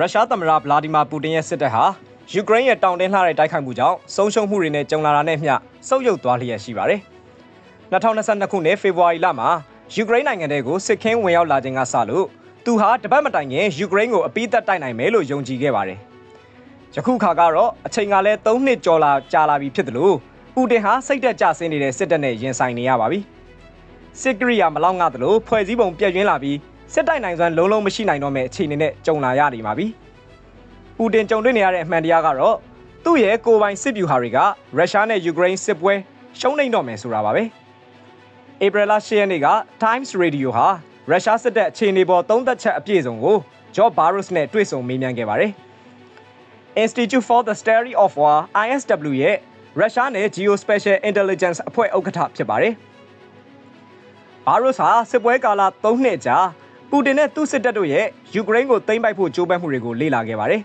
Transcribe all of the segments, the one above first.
ရုရှားသမ္မတဗလာဒီမာပူတင်ရဲ့စစ်တပ်ဟာယူကရိန်းရဲ့တောင်တင်းလှတဲ့တိုက်ခိုက်မှုကြောင့်ဆုံးရှုံးမှုတွေနဲ့ကြုံလာတာနဲ့မျှဆုတ်ယုတ်သွားလျက်ရှိပါတယ်။2022ခုနှစ်ဖေဖော်ဝါရီလမှာယူကရိန်းနိုင်ငံတဲကိုစစ်ခင်းဝင်ရောက်လာခြင်းကစလို့သူဟာတပတ်မတိုင်ခင်ယူကရိန်းကိုအပိသက်တိုက်နိုင်မယ်လို့ယုံကြည်ခဲ့ပါတယ်။ယခုခါကတော့အချိန်ကလည်း3နှစ်ကျော်လာကြာလာပြီဖြစ်တယ်လို့ပူတင်ဟာစိတ်သက်ကြဆင်းနေတဲ့စစ်တပ်နဲ့ရင်ဆိုင်နေရပါပြီ။စစ်ကရိယာမလောက်ငှသလိုဖွဲ့စည်းပုံပြည့်ရင်းလာပြီး စစ်တိုက်နိုင်စွမ်းလုံးလုံးမရှိနိုင်တော့မဲ့အခြေအနေနဲ့ကြုံလာရနေပါပြီ။ပူတင်ကြုံတွေ့နေရတဲ့အမှန်တရားကတော့သူ့ရဲ့ကိုယ်ပိုင်စစ်ဗျူဟာတွေကရုရှားနဲ့ယူကရိန်းစစ်ပွဲရှုံးနိမ့်တော့မယ်ဆိုတာပါပဲ။ဧပြီလ10ရက်နေ့က Times Radio ဟာရုရှားစစ်တပ်အခြေအနေပေါ်သုံးသပ်ချက်အပြည့်စုံကို George Barros နဲ့တွေ့ဆုံမေးမြန်းခဲ့ပါတယ်။ Institute for the Study of War ISW ရဲ့ရုရှားနဲ့ Geospatial Intelligence အဖွဲ့ဥက္ကဋ္ဌဖြစ်ပါတယ်။ဘာရိုစ်ဟာစစ်ပွဲကာလ3နှစ်ကြာ ပူတင်နဲ့သူ့စစ်တပ်တို့ရဲ့ယူကရိန်းကိုသိမ်းပိုက်ဖို့ကြိုးပမ်းမှုတွေကိုလေ့လာခဲ့ပါတယ်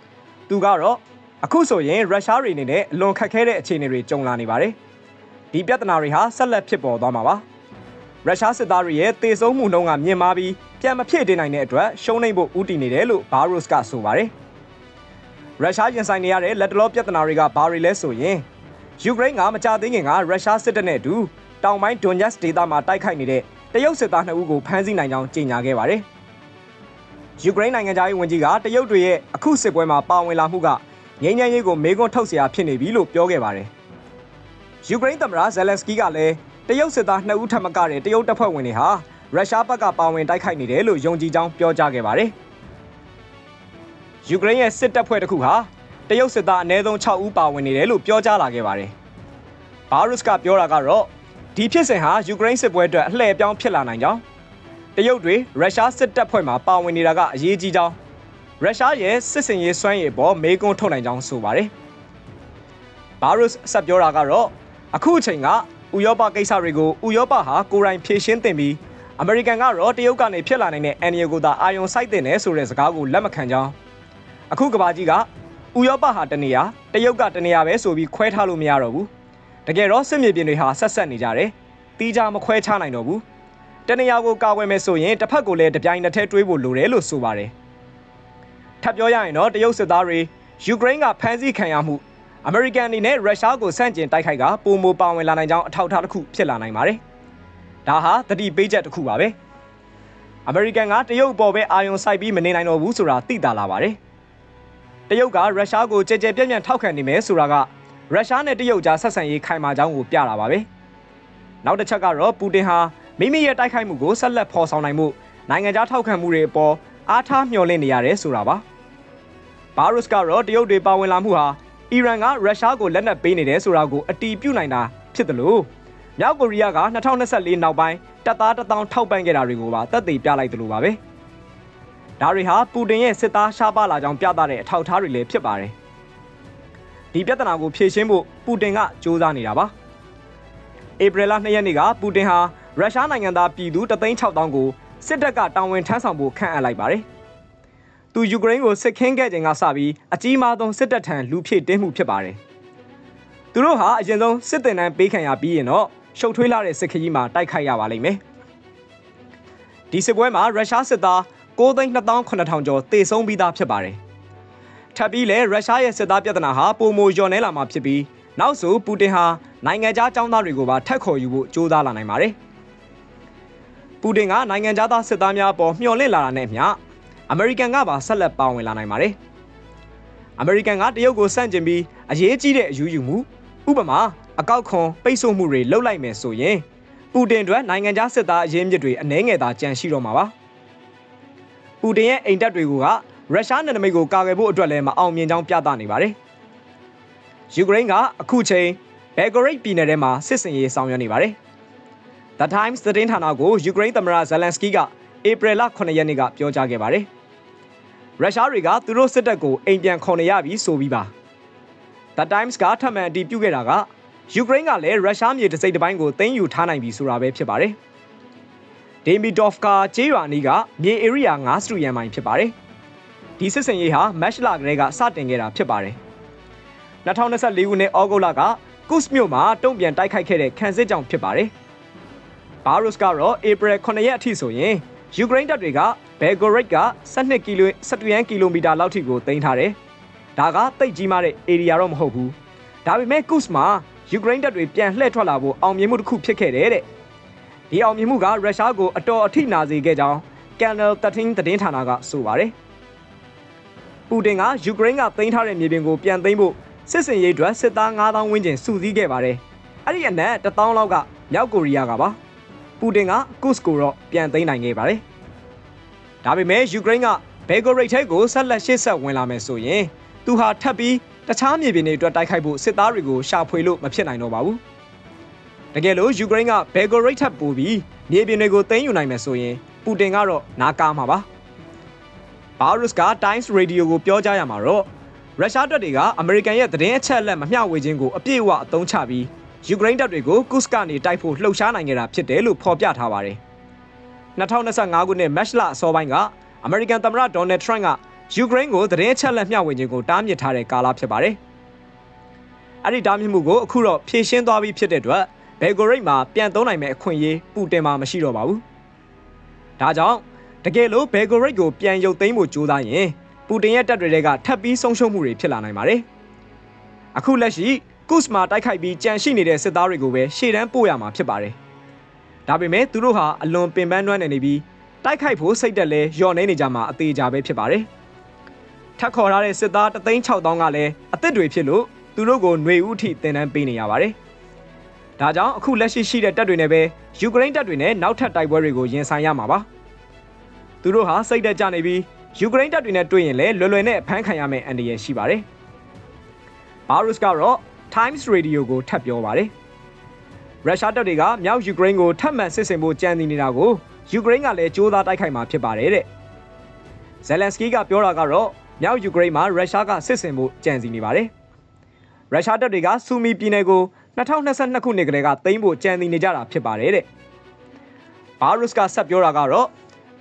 ။သူကတော့အခုဆိုရင်ရုရှားတွေအနေနဲ့အလွန်ခက်ခဲတဲ့အခြေအနေတွေကြုံလာနေပါတယ်။ဒီပြဿနာတွေဟာဆက်လက်ဖြစ်ပေါ်သွားမှာပါ။ရုရှားစစ်သားတွေရဲ့တေဆုံးမှုနှုန်းကမြင့်မားပြီးပြန်မဖြစ်တင်နိုင်တဲ့အတွက်ရှုံးနိမ့်ဖို့ဦးတည်နေတယ်လို့ဘာရိုစ်ကဆိုပါတယ်။ရုရှားရင်ဆိုင်နေရတဲ့လက်တလောပြဿနာတွေကဘာတွေလဲဆိုရင်ယူကရိန်းကမကြသေးခင်ကရုရှားစစ်တပ်နဲ့အတူတောင်ပိုင်းဒွန်ညက်စ်ဒေသမှာတိုက်ခိုက်နေတဲ့ တရုတ်စစ်သား2ဦးကိုဖမ်းဆီးနိုင်ကြောင်းကြေညာခဲ့ပါတယ်။ယူကရိန်းနိုင်ငံသားရေးဝန်ကြီးကတရုတ်တွေရဲ့အခုစစ်ပွဲမှာပါဝင်လာမှုကငြိမ်းချမ်းရေးကိုမေးခွန်းထုတ်စရာဖြစ်နေပြီလို့ပြောခဲ့ပါတယ်။ယူကရိန်းသမ္မတဇယ်လန်စကီးကလည်းတရုတ်စစ်သား2ဦးထပ်မကတဲ့တရုတ်တပ်ဖွဲ့ဝင်တွေဟာရုရှားဘက်ကပါဝင်တိုက်ခိုက်နေတယ်လို့ယုံကြည်ကြောင်းပြောကြားခဲ့ပါတယ်။ယူကရိန်းရဲ့စစ်တပ်ဖွဲ့တစ်ခုဟာတရုတ်စစ်သားအနည်းဆုံး6ဦးပါဝင်နေတယ်လို့ပြောကြားလာခဲ့ပါတယ်။ဘာရုစ်ကပြောတာကတော့ ဒီဖြစ်စဉ်ဟာယူကရိန်းစစ်ပွဲအတွက်အလှည့်ပြောင်းဖြစ်လာနိုင်ကြောင်းတရုတ်တွေရုရှားစစ်တပ်ဖွဲ့မှာပါဝင်နေတာကအရေးကြီးကြောင်းရုရှားရဲ့စစ်စင်ရေးစွမ်းရည်အပေါ်မေးခွန်းထုတ်နိုင်ကြောင်းဆိုပါတယ်။ဘာရုစ်ဆက်ပြောတာကတော့အခုအချိန်ကဥရောပကိစ္စတွေကိုဥရောပဟာကိုယ်တိုင်ဖြေရှင်းသင့်ပြီးအမေရိကန်ကတော့တရုတ်ကနေဖြစ်လာနိုင်တဲ့အန်ရီကိုသာအာယုံစိုက်တင်တယ်ဆိုတဲ့စကားကိုလက်မခံကြောင်းအခုကဘာကြီးကဥရောပဟာတနေရာတရုတ်ကတနေရာပဲဆိုပြီးခွဲထားလို့မရတော့ဘူး တကယ်တော့စစ်မြေပြင်တွေဟာဆက်ဆက်နေကြတယ်တီးကြမခွဲခြားနိုင်တော့ဘူးတနေရာကိုကာကွယ်မယ်ဆိုရင်တစ်ဖက်ကိုလည်းတပြိုင်နက်တည်းတွေးဖို့လိုတယ်လို့ဆိုပါတယ်ထပ်ပြောရရင်တော့တရုတ်စစ်သားတွေယူကရိန်းကဖမ်းဆီးခံရမှုအမေရိကန်အနေနဲ့ရုရှားကိုဆန့်ကျင်တိုက်ခိုက်ကပုံမပါဝင်လာနိုင်ကြောင်းအထောက်အထားတစ်ခုဖြစ်လာနိုင်ပါတယ်ဒါဟာတတိပေးချက်တစ်ခုပါပဲအမေရိကန်ကတရုတ်ပေါ်ပဲအာရုံစိုက်ပြီးမနေနိုင်တော့ဘူးဆိုတာသိတာလာပါတယ်တရုတ်ကရုရှားကိုကြဲကြဲပြန့်ပြန့်ထောက်ခံနေမယ်ဆိုတာက ရုရှားနဲ့တရုတ်ကြားဆက်ဆံရေးခိုင်မာကြောင်းကိုပြတာပါပဲနောက်တစ်ချက်ကတော့ပူတင်ဟာမိမိရဲ့တိုက်ခိုက်မှုကိုဆက်လက်ဖော်ဆောင်နိုင်မှုနိုင်ငံခြားထောက်ခံမှုတွေအပေါ်အားထားမျှော်လင့်နေရတယ်ဆိုတာပါဘာရုစ်ကတော့တရုတ်တွေပါဝင်လာမှုဟာအီရန်ကရုရှားကိုလက်နက်ပေးနေတယ်ဆိုတာကိုအတီးပြုတ်နိုင်တာဖြစ်တယ်လို့မြောက်ကိုရီးယားက2024နောက်ပိုင်းတပ်သား1000ထောက်ပံ့ခဲ့တာတွေကိုပါသက်သေပြလိုက်တယ်လို့ပါပဲဒါတွေဟာပူတင်ရဲ့စစ်သားရှားပါလာကြောင်းပြသတဲ့အထောက်အထားတွေလည်းဖြစ်ပါတယ် ဒီပြဿနာကိုဖြေရှင်းဖို့ပူတင်ကစ조사နေတာပါဧပြီလ2ရက်နေ့ကပူတင်ဟာရုရှားနိုင်ငံသားပြည်သူ36000ကိုစစ်တပ်ကတာဝန်ထမ်းဆောင်ဖို့ခန့်အပ်လိုက်ပါတယ်။သူယူကရိန်းကိုစစ်ခင်းခဲ့ချိန်ကစပြီးအကြီးမားဆုံးစစ်တပ်ထံလူဖြည့်တင်းမှုဖြစ်ပါတယ်။သူတို့ဟာအရင်ဆုံးစစ်တင်တန်းပေးခံရပြီးရင်တော့ရှုပ်ထွေးလာတဲ့စစ်ခရီးမှာတိုက်ခိုက်ရပါလိမ့်မယ်။ဒီစစ်ပွဲမှာရုရှားစစ်သား9,28000ကျော်တေဆုံးပြီးသားဖြစ်ပါတယ်။ ထပ်ပြီးလဲရုရှားရဲ့စစ်သားပြဿနာဟာပုံမိုလျော်နေလာမှာဖြစ်ပြီးနောက်ဆိုပူတင်ဟာနိုင်ငံခြားចောင်းသားတွေကိုပါထက်ခေါ်ယူဖို့ကြိုးစားလာနိုင်ပါတယ်။ပူတင်ကနိုင်ငံခြားသားစစ်သားများပေါ်မျှော်လင့်လာတာနဲ့မျှအမေရိကန်ကပါဆက်လက်ပါဝင်လာနိုင်ပါတယ်။အမေရိကန်ကတရုတ်ကိုစန့်ကျင်ပြီးအရေးကြီးတဲ့အယူယူမှုဥပမာအကောက်ခွန်ပိတ်ဆို့မှုတွေလှုပ်လိုက်မယ်ဆိုရင်ပူတင်အတွက်နိုင်ငံခြားစစ်သားအရင်းမြစ်တွေအနှဲငယ်သာကြန့်ရှိတော့မှာပါ။ပူတင်ရဲ့အိမ်တပ်တွေက ရုရှားနယ်နိမိတ်ကိုကာကွယ်ဖို့အတွက်လည်းမအောင်မြင်ကြောင်းပြသနေပါတယ်။ယူကရိန်းကအခုချိန်ဘယ်ဂရိတ်ပြည်နယ်ထဲမှာစစ်စင်ရေးဆောင်ရွက်နေပါတယ်။ The Times သတင်းဌာနကိုယူကရိန်းသမ္မတဇယ်လန်စကီးကဧပြီလ9ရက်နေ့ကပြောကြားခဲ့ပါတယ်။ရုရှားတွေကသူတို့စစ်တပ်ကိုအိမ်ပြန်ခေါ်နေရပြီဆိုပြီးပါ။ The Times ကထပ်မံအတည်ပြုခဲ့တာကယူကရိန်းကလည်းရုရှားမြေတစ်စိတ်တစ်ပိုင်းကိုသိမ်းယူထားနိုင်ပြီဆိုတာပဲဖြစ်ပါတယ်။ဒေမီဒေါ့ဖ်ကာကျေးရွာနီးကမြေဧရိယာ9စတူရန်မိုင်ဖြစ်ပါတယ်။ ဒီစစ်စင်ရေးဟာမက်ရှလာကလေးကစတင်ခဲ့တာဖြစ်ပါတယ်။2024ခုနှစ်ဩဂုတ်လကကုစ်မြို့မှာတုံ့ပြန်တိုက်ခိုက်ခဲ့တဲ့ခံစစ်ကြောင့်ဖြစ်ပါတယ်။ဘာရုစ်ကတော့ဧပြီ9ရက်အထိဆိုရင်ယူကရိန်းတပ်တွေကဘယ်ဂိုရိတ်က12ကီလို12ကီလိုမီတာလောက်ထိကိုတင်ထားတယ်။ဒါကတိတ်ကြီးမားတဲ့ area တော့မဟုတ်ဘူး။ဒါပေမဲ့ Kus မှာယူကရိန်းတပ်တွေပြန်လှည့်ထွက်လာဖို့အောင်မြင်မှုတစ်ခုဖြစ်ခဲ့တယ်တဲ့။ဒီအောင်မြင်မှုကရုရှားကိုအတော်အထိနာစေခဲ့ကြောင်း Channel 13သတင်းဌာနကဆိုပါတယ်။ ပူတင်ကယူကရိန်းကတင်ထားတဲ့မြေပြင်ကိုပြန်သိမ်းဖို့စစ်စင်ရေးအတွက်စစ်သား9000ဝန်းကျင်စုစည်းခဲ့ပါတယ်။အဲ့ဒီအနက်1000လောက်ကမြောက်ကိုရီးယားကပါ။ပူတင်က Kus ကိုတော့ပြန်သိမ်းနိုင်ခဲ့ပါတယ်။ဒါပေမဲ့ယူကရိန်းကဘယ်ဂိုရိတ်ထဲကိုဆက်လက်ရှေ့ဆက်ဝင်လာမယ်ဆိုရင်သူဟာထပ်ပြီးတခြားမြေပြင်တွေအတွက်တိုက်ခိုက်ဖို့စစ်သားတွေကိုရှာဖွေလို့မဖြစ်နိုင်တော့ပါဘူး။တကယ်လို့ယူကရိန်းကဘယ်ဂိုရိတ်ထပ်ပို့ပြီးမြေပြင်တွေကိုသိမ်းယူနိုင်မယ်ဆိုရင်ပူတင်ကတော့နားကားမှာပါ။ ဘာရုစ်က Times Radio ကိုပြောကြားရမှာတော့ရုရှားတပ်တွေကအမေရိကန်ရဲ့သတင်းအချက်အလက်မမျှဝေခြင်းကိုအပြည့်အဝအသုံးချပြီးယူကရိန်းတပ်တွေကိုကုစကနေတိုက်ဖို့လှုပ်ရှားနိုင်ကြတာဖြစ်တယ်လို့ဖော်ပြထားပါတယ်။2025ခုနှစ်မတ်လအစောပိုင်းကအမေရိကန်သမ္မတဒေါ်နယ်ထရန့်ကယူကရိန်းကိုသတင်းအချက်အလက်မျှဝေခြင်းကိုတားမြစ်ထားတဲ့ကာလဖြစ်ပါတယ်။အဲ့ဒီတားမြစ်မှုကိုအခုတော့ဖြေရှင်းသွားပြီးဖြစ်တဲ့အတွက်ဘယ်ဂိုရိတ်မှာပြန်သုံးနိုင်မဲ့အခွင့်အရေးပူတင်မှာမရှိတော့ပါဘူး။ဒါကြောင့် တကယ်လို့ဘယ်ဂိုရိတ်ကိုပြန်ရုပ်သိမ်းဖို့ကြိုးစားရင်ပူတင်ရဲ့တပ်တွေကထပ်ပြီးဆုံးရှုံးမှုတွေဖြစ်လာနိုင်ပါတယ်။အခုလက်ရှိကုစမှာတိုက်ခိုက်ပြီးကြံရှိနေတဲ့စစ်သားတွေကိုပဲရှေ့တန်းပို့ရမှာဖြစ်ပါတယ်။ဒါပေမဲ့သူတို့ဟာအလွန်ပင်ပန်းနှွမ်းနေပြီးတိုက်ခိုက်ဖို့စိတ်တက်လဲညှော်နေနေကြမှာအသေးကြပဲဖြစ်ပါတယ်။ထပ်ခေါ်ထားတဲ့စစ်သား36000ကလည်းအသစ်တွေဖြစ်လို့သူတို့ကိုຫນွေဥထိတင်တန်းပေးနေရပါတယ်။ဒါကြောင့်အခုလက်ရှိရှိတဲ့တပ်တွေနဲ့ပဲယူကရိန်းတပ်တွေနဲ့နောက်ထပ်တိုက်ပွဲတွေကိုရင်ဆိုင်ရမှာပါ။ သူတို့ဟာစိတ်တက်ကြနေပြီးယူကရိန်းတပ်တွေနဲ့တွေ့ရင်လည်းလွယ်လွယ်နဲ့ဖမ်းခံရမယ့်အန္တရာယ်ရှိပါတယ်။ဘာရုစ်ကတော့ Times Radio ကိုထပ်ပြောပါတယ်။ရုရှားတပ်တွေကမြောက်ယူကရိန်းကိုထပ်မံစစ်ဆင်ဖို့ကြံစီနေတာကိုယူကရိန်းကလည်းကြိုးစားတိုက်ခိုက်မှာဖြစ်ပါတယ်တဲ့။ဇယ်လန်စကီးကပြောတာကတော့မြောက်ယူကရိန်းမှာရုရှားကစစ်ဆင်ဖို့ကြံစီနေပါတယ်။ရုရှားတပ်တွေကဆူမီပြည်နယ်ကို2022ခုနှစ်ကတည်းကသိမ်းဖို့ကြံစီနေကြတာဖြစ်ပါတယ်တဲ့။ဘာရုစ်ကဆက်ပြောတာကတော့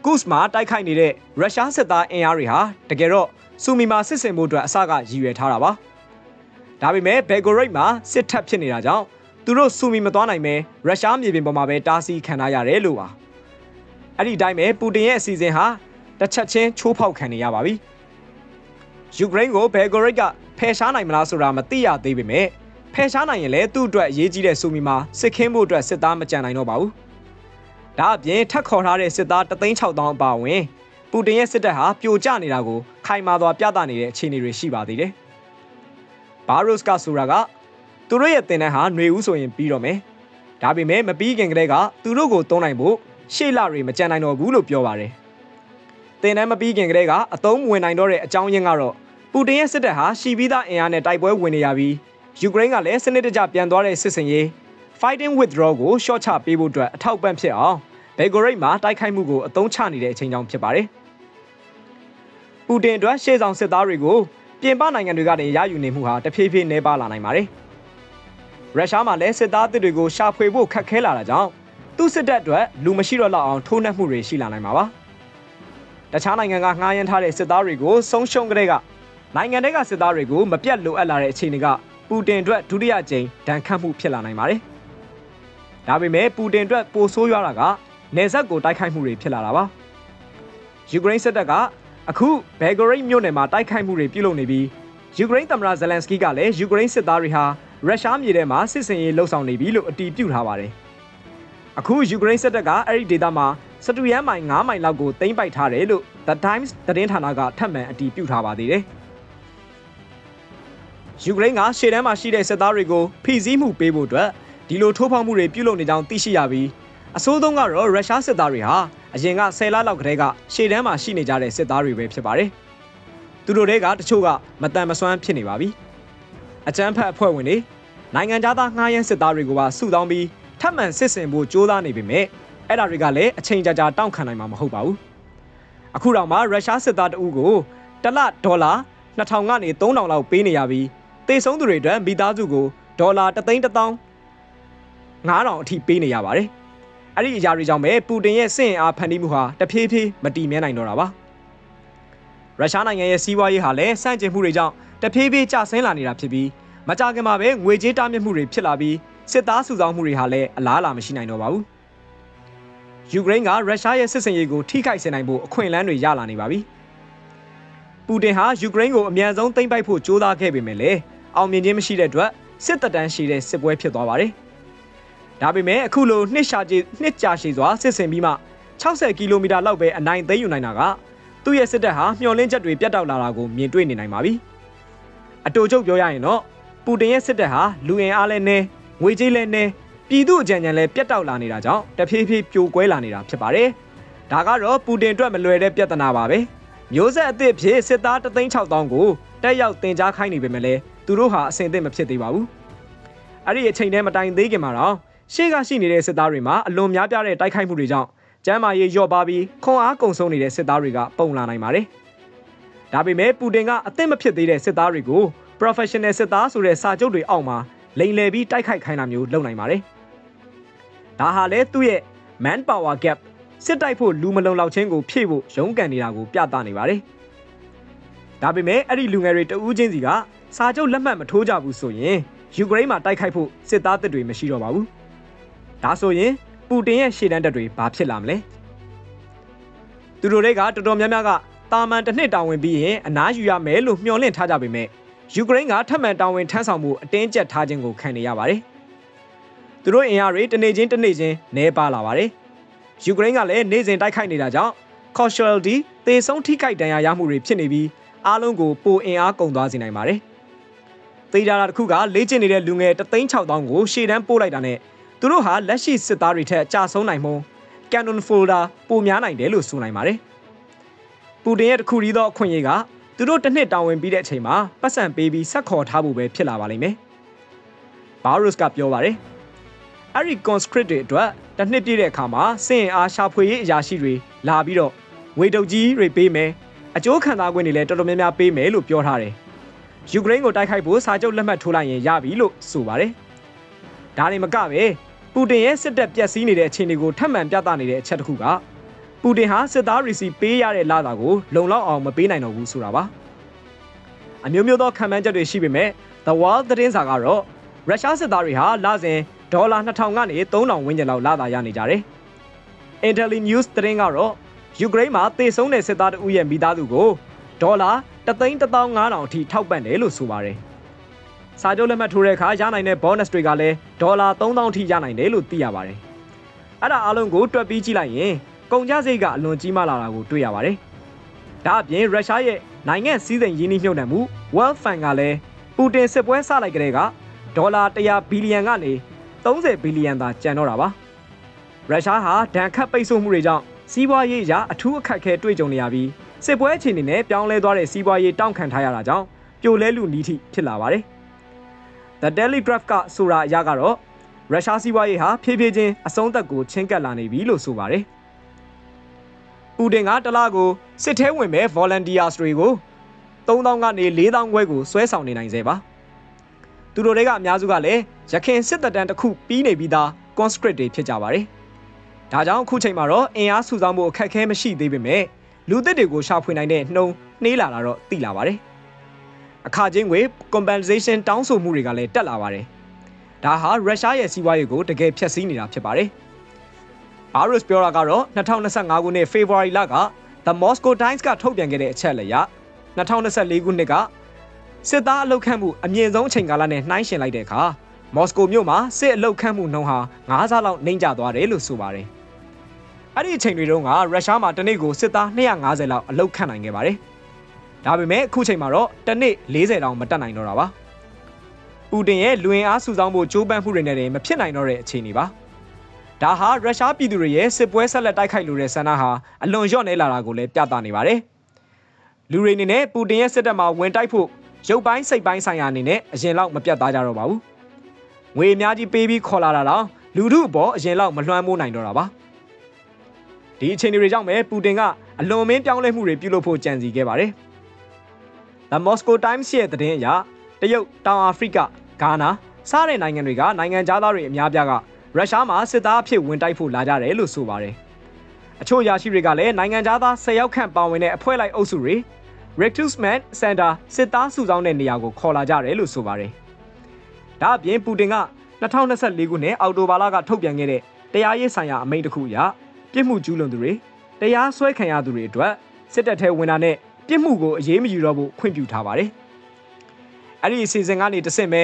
ကုစ်မှာတိုက်ခိုက်နေတဲ့ရုရှားစစ်သားအင်အားတွေဟာတကယ်တော့ဆူမီမှာစစ်ဆင်ဖို့အတွက်အစကရည်ရွယ်ထားတာပါ။ဒါပေမဲ့ဘယ်ဂိုရိတ်မှာစစ်ထပ်ဖြစ်နေတာကြောင့်သူတို့ဆူမီမသွားနိုင်ပဲရုရှားမြေပြင်ပေါ်မှာပဲတားဆီးခံထားရတယ်လို့ပါ။အဲ့ဒီအတိုင်းပဲပူတင်ရဲ့အစီအစဉ်ဟာတစ်ချက်ချင်းချိုးဖောက်ခံနေရပါပြီ။ယူကရိန်းကိုဘယ်ဂိုရိတ်ကဖယ်ရှားနိုင်မလားဆိုတာမသိရသေးပေမဲ့ဖယ်ရှားနိုင်ရင်လည်းသူ့အတွက်အရေးကြီးတဲ့ဆူမီမှာစစ်ခင်းဖို့အတွက်စစ်သားမကြံနိုင်တော့ပါဘူး။ ဒါအပြင်ထပ်ခေါ်ထားတဲ့စစ်သား36000အပါအဝင်ပူတင်ရဲ့စစ်တပ်ဟာပြိုကျနေတာကိုခိုင်မာစွာပြသနေတဲ့အခြေအနေတွေရှိပါသေးတယ်။ဘာရိုစ်ကဆိုတာကသူတို့ရဲ့တင်တန်းဟာຫນွေဦးဆိုရင်ပြီးတော့မယ်။ဒါပေမဲ့မပြီးခင်ကတည်းကသူတို့ကိုတုံးနိုင်ဖို့ရှေ့လတွေမကြံနိုင်တော့ဘူးလို့ပြောပါတယ်။တင်တန်းမပြီးခင်ကတည်းကအသုံးဝင်နိုင်တော့တဲ့အကြောင်းရင်းကတော့ပူတင်ရဲ့စစ်တပ်ဟာရှီပြီးသားအင်အားနဲ့တိုက်ပွဲဝင်နေရပြီးယူကရိန်းကလည်းစနစ်တကျပြန်သွားတဲ့စစ်စင်ရေး fighting withdraw ကို short ချပေးဖို့အတွက်အထောက်ပံ့ဖြစ်အောင်ဘယ်ဂိုရိတ်မှာတိုက်ခိုက်မှုကိုအသုံးချနေတဲ့အချိန်ကြောင့်ဖြစ်ပါတယ်။ပူတင်အတွက်ရှေ့ဆောင်စစ်သားတွေကိုပြင်ပနိုင်ငံတွေကနေရယူနေမှုဟာတဖြည်းဖြည်းနှဲပါလာနိုင်ပါတယ်။ရုရှားမှာလည်းစစ်သားတွေကိုရှာဖွေဖို့ခက်ခဲလာတာကြောင့်သူ့စစ်တပ်အတွက်လူမရှိတော့လောက်အောင်ထိုးနှက်မှုတွေရှိလာနိုင်မှာပါ။တခြားနိုင်ငံကငှားရမ်းထားတဲ့စစ်သားတွေကိုဆုံးရှုံးကြတဲ့ကနိုင်ငံတွေကစစ်သားတွေကိုမပြတ်လိုအပ်လာတဲ့အခြေအနေကပူတင်အတွက်ဒုတိယကြိမ်ဒဏ်ခတ်မှုဖြစ်လာနိုင်ပါတယ်။ ဒါပေမဲ့ပူတင်အတွက်ပိုဆိုးရွားတာကနေဆက်ကိုတိုက်ခိုက်မှုတွေဖြစ်လာတာပါယူကရိန်းစစ်တပ်ကအခုဘယ်ဂိုရိတ်မြို့နယ်မှာတိုက်ခိုက်မှုတွေပြုလုပ်နေပြီးယူကရိန်းသမ္မတဇလန်စကီးကလည်းယူကရိန်းစစ်သားတွေဟာရုရှားမြေထဲမှာစစ်စင်ရေးလှုပ်ဆောင်နေပြီလို့အတည်ပြုထားပါတယ်အခုယူကရိန်းစစ်တပ်ကအဲ့ဒီဒေသမှာစတူယန်မိုင်9မိုင်လောက်ကိုသိမ်းပိုက်ထားတယ်လို့ The Times သတင်းဌာနကထပ်မံအတည်ပြုထားပါသေးတယ်ယူကရိန်းကရှေ့တန်းမှာရှိတဲ့စစ်သားတွေကိုဖိစီးမှုပေးဖို့အတွက် ဒီလိုထိုးဖောက်မှုတွေပြုလုပ်နေကြောင်းသိရှိရပြီးအဆိုးဆုံးကတော့ရုရှားစစ်သားတွေဟာအရင်က10လလောက်ကတည်းကရှေ့တန်းမှာရှိနေကြတဲ့စစ်သားတွေပဲဖြစ်ပါတယ်။သူတို့တွေကတချို့ကမတန်မစွမ်းဖြစ်နေပါပြီ။အကြမ်းဖက်အဖွဲ့ဝင်တွေနိုင်ငံသားငှားရမ်းစစ်သားတွေကိုပါစုတောင်းပြီးထပ်မံစစ်ဆင်ဖို့ကြိုးစားနေပေမဲ့အဲ့ဒါတွေကလည်းအချိန်ကြာကြာတောင့်ခံနိုင်မှာမဟုတ်ပါဘူး။အခုတော့မှရုရှားစစ်သားတအုပ်ကိုတစ်လဒေါ်လာ2000ကနေ3000လောက်ပေးနေရပြီးတေဆုံးသူတွေအတွက်မိသားစုကိုဒေါ်လာ3သိန်း1000 9000အထိပေးနေရပါတယ်။အဲ့ဒီအရာတွေကြောင့်ပဲပူတင်ရဲ့စစ်အင်အားဖန်တီးမှုဟာတဖြည်းဖြည်းမတည်မြဲနိုင်တော့တာပါရုရှားနိုင်ငံရဲ့စီးပွားရေးဟာလည်းစန့်ကျင်မှုတွေကြောင့်တဖြည်းဖြည်းကျဆင်းလာနေတာဖြစ်ပြီးမကြာခင်မှာပဲငွေကြေးတားမြစ်မှုတွေဖြစ်လာပြီးစစ်သားစုဆောင်းမှုတွေဟာလည်းအလားအလာမရှိနိုင်တော့ပါဘူးယူကရိန်းကရုရှားရဲ့စစ်စင်ရေးကိုထိခိုက်စေနိုင်ဖို့အခွင့်အလမ်းတွေရလာနေပါပြီပူတင်ဟာယူကရိန်းကိုအမြန်ဆုံးသိမ်းပိုက်ဖို့ကြိုးစားခဲ့ပေမဲ့လည်းအောင်မြင်ခြင်းမရှိတဲ့အတွက်စစ်တပ်တန်းရှိတဲ့စစ်ပွဲဖြစ်သွားပါတယ် ဒါပေမဲ့အခုလိုနှစ်ရှာကြီးနှစ်ကြာရှည်စွာစစ်ဆင်ပြီးမှ60ကီလိုမီတာလောက်ပဲအနိုင်သိမ်းယူနိုင်တာကသူ့ရဲ့စစ်တပ်ဟာမျှော်လင့်ချက်တွေပြတ်တောက်လာတာကိုမြင်တွေ့နေနိုင်ပါပြီအတူချုပ်ပြောရရင်တော့ပူတင်ရဲ့စစ်တပ်ဟာလူအင်အားလည်းနဲ့ငွေကြေးလည်းနဲ့ပြည်သူအကြံဉာဏ်လည်းပြတ်တောက်လာနေတာကြောင့်တဖြည်းဖြည်းပြိုကွဲလာနေတာဖြစ်ပါတယ်ဒါကတော့ပူတင်အတွက်မလွယ်တဲ့ပြဿနာပါပဲမျိုးဆက်အသစ်ဖြစ်စစ်သား36000ကိုတက်ရောက်တင် जा ခိုင်းနေပေမဲ့လည်းသူတို့ဟာအဆင်သင့်မဖြစ်သေးပါဘူးအဲ့ဒီအချိန်တည်းမတိုင်သေးခင်မှာတော့ ရှေ့ကရှိနေတဲ့စစ်သားတွေမှာအလွန်များပြားတဲ့တိုက်ခိုက်မှုတွေကြောင့်ကျမ်းမာရေးလျော့ပါပြီးခွန်အားကုန်ဆုံးနေတဲ့စစ်သားတွေကပုံလာနိုင်ပါတယ်။ဒါပေမဲ့ပူတင်ကအသင့်မဖြစ်သေးတဲ့စစ်သားတွေကို professional စစ်သားဆိုတဲ့စာချုပ်တွေအောက်မှာလိမ်လည်ပြီးတိုက်ခိုက်ခိုင်းတာမျိုးလုပ်နိုင်ပါတယ်။ဒါဟာလည်းသူ့ရဲ့ man power gap စစ်တိုက်ဖို့လူမလုံလောက်ခြင်းကိုဖြည့်ဖို့ရုန်းကန်နေတာကိုပြသနေပါတယ်။ဒါပေမဲ့အဲ့ဒီလူငယ်တွေတဦးချင်းစီကစာချုပ်လက်မှတ်မထိုးကြဘူးဆိုရင်ယူကရိန်းမှာတိုက်ခိုက်ဖို့စစ်သားတပ်တွေမရှိတော့ပါဘူး။ ဒါဆိုရင်ပူတင်ရဲ့ရှေ့တန်းတပ်တွေဘာဖြစ်လာမလဲ။သူတို့တွေကတော်တော်များများကတာမန်တစ်နှစ်တာဝန်ပြီးရင်အနားယူရမယ်လို့မျှော်လင့်ထားကြပေမဲ့ယူကရိန်းကထပ်မံတာဝန်ထမ်းဆောင်မှုအတင်းကျပ်ထားခြင်းကိုခံနေရပါတယ်။သူတို့အင်အားတွေတနေ့ချင်းတနေ့ချင်းနှဲပါလာပါတယ်။ယူကရိန်းကလည်းနေစဉ်တိုက်ခိုက်နေတာကြောင့် casualty သေဆုံးထိခိုက်ဒဏ်ရာရမှုတွေဖြစ်နေပြီးအားလုံးကိုပိုအင်အားကုန်သွားစေနိုင်ပါတယ်။သေချာတာတစ်ခုကလေ့ကျင့်နေတဲ့လူငယ်36000ကိုရှေ့တန်းပို့လိုက်တာနဲ့ သူတို့ဟာလက်ရှိစစ်သားတွေထက်အကြဆုံးနိုင်မှု Canon Folder ပိုများနိုင်တယ်လို့ဆိုနိုင်ပါတယ်။ပူတင်ရဲ့တခုရီသောအခွင့်အရေးကသူတို့တစ်နှစ်တာဝန်ပြီးတဲ့အချိန်မှာပတ်စံပေးပြီးဆက်ခေါ်ထားဖို့ပဲဖြစ်လာပါလိမ့်မယ်။ဘာရုစ်ကပြောပါတယ်။အဲ့ဒီ conscript တွေအတွက်တစ်နှစ်ပြည့်တဲ့အခါမှာစင်အားရှာဖွေရေးအရာရှိတွေလာပြီးတော့ဝေတုပ်ကြီးတွေပေးမယ်။အကျိုးခံစား권တွေလည်းတော်တော်များများပေးမယ်လို့ပြောထားတယ်။ယူကရိန်းကိုတိုက်ခိုက်ဖို့စာချုပ်လက်မှတ်ထိုးလိုက်ရင်ရပြီလို့ဆိုပါတယ်။ဒါနေမကပဲ ပူတင်ရဲ့စစ်တပ်ပြက်စီးနေတဲ့အခြေအနေကိုထပ်မံပြသနေတဲ့အချက်တစ်ခုကပူတင်ဟာစစ်သားရီစီပေးရတဲ့လာတာကိုလုံလောက်အောင်မပေးနိုင်တော့ဘူးဆိုတာပါအမျိုးမျိုးသောခံမှန်းချက်တွေရှိပေမဲ့ The Wall သတင်းစာကတော့ရုရှားစစ်သားတွေဟာလစဉ်ဒေါ်လာ2000ကနေ3000ဝန်းကျင်လောက်လာတာရနေကြတယ် Intelli News သတင်းကတော့ယူကရိန်းမှာတေဆုံးတဲ့စစ်သားတဦးရဲ့မိသားစုကိုဒေါ်လာ3,15000အထိထောက်ပံ့တယ်လို့ဆိုပါတယ် စာချုပ်လက်မှတ်ထိုးတဲ့အခါရနိုင်တဲ့ bonus တွေကလည်းဒေါ်လာ3000ထိရနိုင်တယ်လို့သိရပါတယ်။အဲ့ဒါအားလုံးကိုတွက်ပြီးကြည့်လိုက်ရင်ကုန်ကျစရိတ်ကအလွန်ကြီးမားလာတာကိုတွေ့ရပါတယ်။ဒါအပြင်ရုရှားရဲ့နိုင်ငံစည်းစိမ်ရင်းနှီးမြှုပ်နှံမှု World Fund ကလည်းပူတင်စစ်ပွဲစလိုက်ကြတဲ့ကဒေါ်လာ100ဘီလီယံကနေ30ဘီလီယံသာကျန်တော့တာပါ။ရုရှားဟာဒဏ်ခတ်ပိတ်ဆို့မှုတွေကြောင့်စီးပွားရေးအရအထူးအခက်အခဲတွေ့ကြုံနေရပြီးစစ်ပွဲအခြေအနေနဲ့ပြောင်းလဲသွားတဲ့စီးပွားရေးတောင့်ခံထားရတာကြောင့်ပြိုလဲလူနီးထိဖြစ်လာပါတယ်။ The Telegraph ကဆိုတာအရကတော့ရုရှားစီးပွားရေးဟာဖြည်းဖြည်းချင်းအဆုံးသက်ကိုချင်းကပ်လာနေပြီလို့ဆိုပါတယ်။ပူတင်ကတလားကိုစစ်ထဲဝင်မဲ့ volunteers တွေကို3000ကနေ4000ခွဲကိုဆွဲဆောင်နေနိုင်စေပါ။သူတို့တွေကအများစုကလည်းရခင်စစ်တပ်တန်းတစ်ခုပြီးနေပြီးသား conscript တွေဖြစ်ကြပါတယ်။ဒါကြောင့်အခုချိန်မှာတော့အင်အားစုဆောင်းဖို့အခက်အခဲမရှိသေးပေမဲ့လူသစ်တွေကိုရှာဖွေနိုင်တဲ့နှုံနှေးလာတာတော့သိလာပါတယ်။ အခချင်းငွေ compensation တောင်းဆိုမှုတွေကလည်းတက်လာပါတယ်။ဒါဟာရုရှားရဲ့စီးပွားရေးကိုတကယ်ဖျက်ဆီးနေတာဖြစ်ပါတယ်။ဘာရုစ်ပြောတာကတော့2025ခုနှစ်ဖေဖော်ဝါရီလက The Moscow Times ကထုတ်ပြန်ခဲ့တဲ့အချက်လက်ရ2024ခုနှစ်ကစစ်သားအလုတ်ခန့်မှုအမြင့်ဆုံးအချိန်ကာလနဲ့နှိုင်းယှဉ်လိုက်တဲ့အခါမော်စကိုမြို့မှာစစ်အလုတ်ခန့်မှုနှုန်းဟာ9ဆလောက်နှိမ့်ကျသွားတယ်လို့ဆိုပါတယ်။အဲ့ဒီအချိန်တွေတုန်းကရုရှားမှာတနေ့ကိုစစ်သား250လောက်အလုတ်ခန့်နိုင်ခဲ့ပါတယ်။ ဒါပေမဲ့အခုချိန်မှာတော့တစ်နေ့40တောင်မတက်နိုင်တော့တာပါပူတင်ရဲ့လူဝင်အားစုဆောင်းဖို့ကြိုးပမ်းမှုတွေနဲ့လည်းမဖြစ်နိုင်တော့တဲ့အခြေအနေပါဒါဟာရုရှားပြည်သူတွေရဲ့စစ်ပွဲဆက်လက်တိုက်ခိုက်လိုတဲ့ဆန္ဒဟာအလွန်လျော့နေလာတာကိုလည်းပြသနေပါတယ်လူတွေအနေနဲ့ပူတင်ရဲ့စစ်တပ်မှာဝင်တိုက်ဖို့ရုပ်ပိုင်းစိတ်ပိုင်းဆိုင်ရာအနေနဲ့အရင်လောက်မပြတ်သားကြတော့ပါဘူးငွေအများကြီးပေးပြီးခေါ်လာတာတော့လူထုအပေါ်အရင်လောက်မလွှမ်းမိုးနိုင်တော့တာပါဒီအခြေအနေတွေကြောင့်ပဲပူတင်ကအလွန်မင်းပြောင်းလဲမှုတွေပြုလုပ်ဖို့ကြံစီခဲ့ပါတယ် The Moscow Times ရဲ့သတင်းအရတရုတ်တောင်အာဖရိကဂါနာစတဲ့နိုင်ငံတွေကနိုင်ငံသားတွေအများပြားကရုရှားမှာစစ်သားအဖြစ်ဝင်တိုက်ဖို့လာကြတယ်လို့ဆိုပါတယ်။အချို့ရာရှိတွေကလည်းနိုင်ငံသား10ယောက်ခန့်ပါဝင်တဲ့အဖွဲ့လိုက်အုပ်စုတွေ Recruitment Center စစ်သားစုဆောင်းတဲ့နေရာကိုခေါ်လာကြတယ်လို့ဆိုပါတယ်။ဒါအပြင်ပူတင်က2024ခုနှစ်အောက်တိုဘာလကထုတ်ပြန်ခဲ့တဲ့တရားရေးဆိုင်ရာအမိန့်တစ်ခုအရပြစ်မှုကျူးလွန်သူတွေတရားစွဲခံရသူတွေအတွက်စစ်တပ်ထဲဝင်တာနဲ့ ပြစ်မှုကိုအရေးမယူတော့ဖို့ခွင့်ပြုထားပါတယ်။အဲ့ဒီအစီအစဉ်ကနေတစ်ဆင့်ပဲ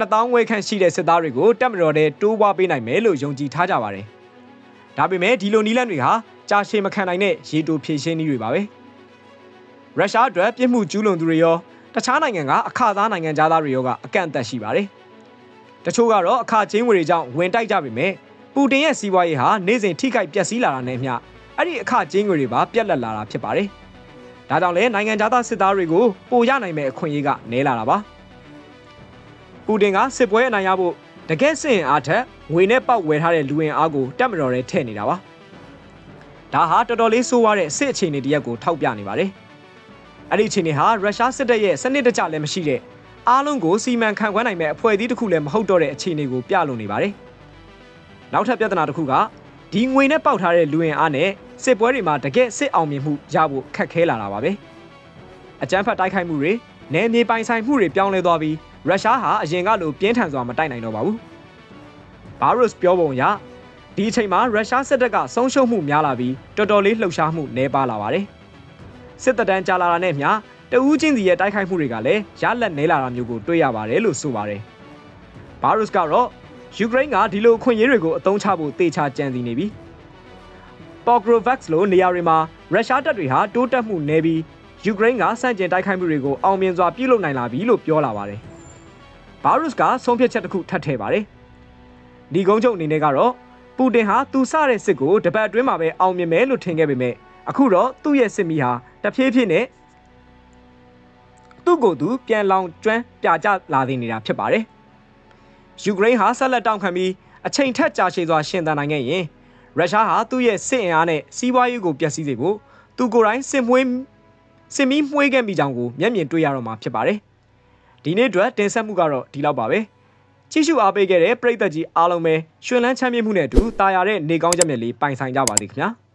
2000ဝဲခန့်ရှိတဲ့စစ်သားတွေကိုတပ်မတော်ထဲတိုးပွားပေးနိုင်မယ်လို့ယုံကြည်ထားကြပါတယ်။ဒါပေမဲ့ဒီလိုနီးလန့်တွေဟာကြာရှည်မခံနိုင်တဲ့ရေတိုဖြည့်ရှင်းနည်းတွေပါပဲ။ရုရှားအတွက်ပြစ်မှုကျူးလွန်သူတွေရောတခြားနိုင်ငံကအခါသားနိုင်ငံသားတွေရောကအကန့်အသတ်ရှိပါတယ်။တချို့ကတော့အခါချင်းငွေတွေကြောင့်ဝင်တိုက်ကြပေမဲ့ပူတင်ရဲ့စီးပွားရေးဟာနေ့စဉ်ထိခိုက်ပျက်စီးလာတာနဲ့မျှအဲ့ဒီအခချင်းငွေတွေပါပြက်လက်လာတာဖြစ်ပါတယ်။ ဒါကြောင့်လဲနိုင်ငံသားစစ်သားတွေကိုပိုရနိုင်မဲ့အခွင့်အရေးကနည်းလာတာပါ။ပူတင်ကစစ်ပွဲအနိုင်ရဖို့တကယ်စင်အားထက်ငွေနဲ့ပေါက်ဝယ်ထားတဲ့လူဝင်အားကိုတက်မတော်ရဲထည့်နေတာပါ။ဒါဟာတော်တော်လေးဆိုးရတဲ့စစ်အခြေအနေတရက်ကိုထောက်ပြနေပါတယ်။အဲ့ဒီအခြေအနေဟာရုရှားစစ်တပ်ရဲ့စနစ်တကျလည်းမရှိတဲ့အားလုံးကိုစီမံခန့်ခွဲနိုင်မဲ့အဖွဲ့အစည်းတစ်ခုလည်းမဟုတ်တော့တဲ့အခြေအနေကိုပြလိုနေပါတယ်။နောက်ထပ်ပြဿနာတစ်ခုကဒီငွေနဲ့ပေါက်ထားတဲ့လူဝင်အားနဲ့ စစ်ပွဲတွေမှာတကယ့်စစ်အောင်မြင်မှုရဖို့ခက်ခဲလာတာပါပဲအကြမ်းဖက်တိုက်ခိုက်မှုတွေနယ်မြေပိုင်ဆိုင်မှုတွေပြောင်းလဲသွားပြီးရုရှားဟာအရင်ကလိုပြင်းထန်စွာမတိုက်နိုင်တော့ပါဘူးဘာရုစ်ပြောပုံရဒီအချိန်မှာရုရှားစစ်တပ်ကဆုံးရှုံးမှုများလာပြီးတော်တော်လေးလှုပ်ရှားမှုနှဲပါလာပါတယ်စစ်တပ်တန်းကြာလာတာနဲ့မျှတဦးချင်းစီရဲ့တိုက်ခိုက်မှုတွေကလည်းရလက်နေလာတာမျိုးကိုတွေ့ရပါတယ်လို့ဆိုပါတယ်ဘာရုစ်ကတော့ယူကရိန်းကဒီလိုအခွင့်အရေးတွေကိုအသုံးချဖို့တေချာကြံစည်နေပြီ။ Pokrovax လိုနေရာတွေမှာရုရှားတပ်တွေဟာတိုးတက်မှုနည်းပြီးယူကရိန်းကစန့်ကျင်တိုက်ခိုက်မှုတွေကိုအောင်မြင်စွာပြုလုပ်နိုင်လာပြီလို့ပြောလာပါတယ်။ဘာရုစ်ကဆုံးဖြတ်ချက်တစ်ခုထပ်ထည့်ပါတယ်။ဒီကုန်းချုပ်အနေနဲ့ကတော့ပူတင်ဟာသူစတဲ့စစ်ကိုတပတ်အတွင်းမှာပဲအောင်မြင်မယ်လို့ထင်ခဲ့ပေမဲ့အခုတော့သူ့ရဲ့စစ်မီးဟာတဖြည်းဖြည်းနဲ့သူ့ကိုယ်သူပြန်လောင်ကျွမ်းပြကြလာနေနေတာဖြစ်ပါတယ်။ယူကရိန်းဟာဆက်လက်တောင်းခံပြီးအချိန်ထက်ကြာရှည်စွာရှင်သန်နိုင်ခဲ့ရင် ရုရှားဟာသူ့ရဲ့စစ်အင်အားနဲ့စီးပွားရေးကိုပျက်စီးစေဖို့သူကိုယ်တိုင်စစ်မွေးစစ်မီးမှွေးခဲ့မိကြောင်းကိုမျက်မြင်တွေ့ရတော့မှာဖြစ်ပါတယ်။ဒီနေ့အတွက်တင်ဆက်မှုကတော့ဒီလောက်ပါပဲ။ကြည့်ရှုအားပေးခဲ့တဲ့ပရိသတ်ကြီးအားလုံးပဲရှင်လန်းချမ်းမြေ့မှုနဲ့အတူတာယာတဲ့နေကောင်းချက်မြတ်လေးပိုင်ဆိုင်ကြပါစေခင်ဗျာ။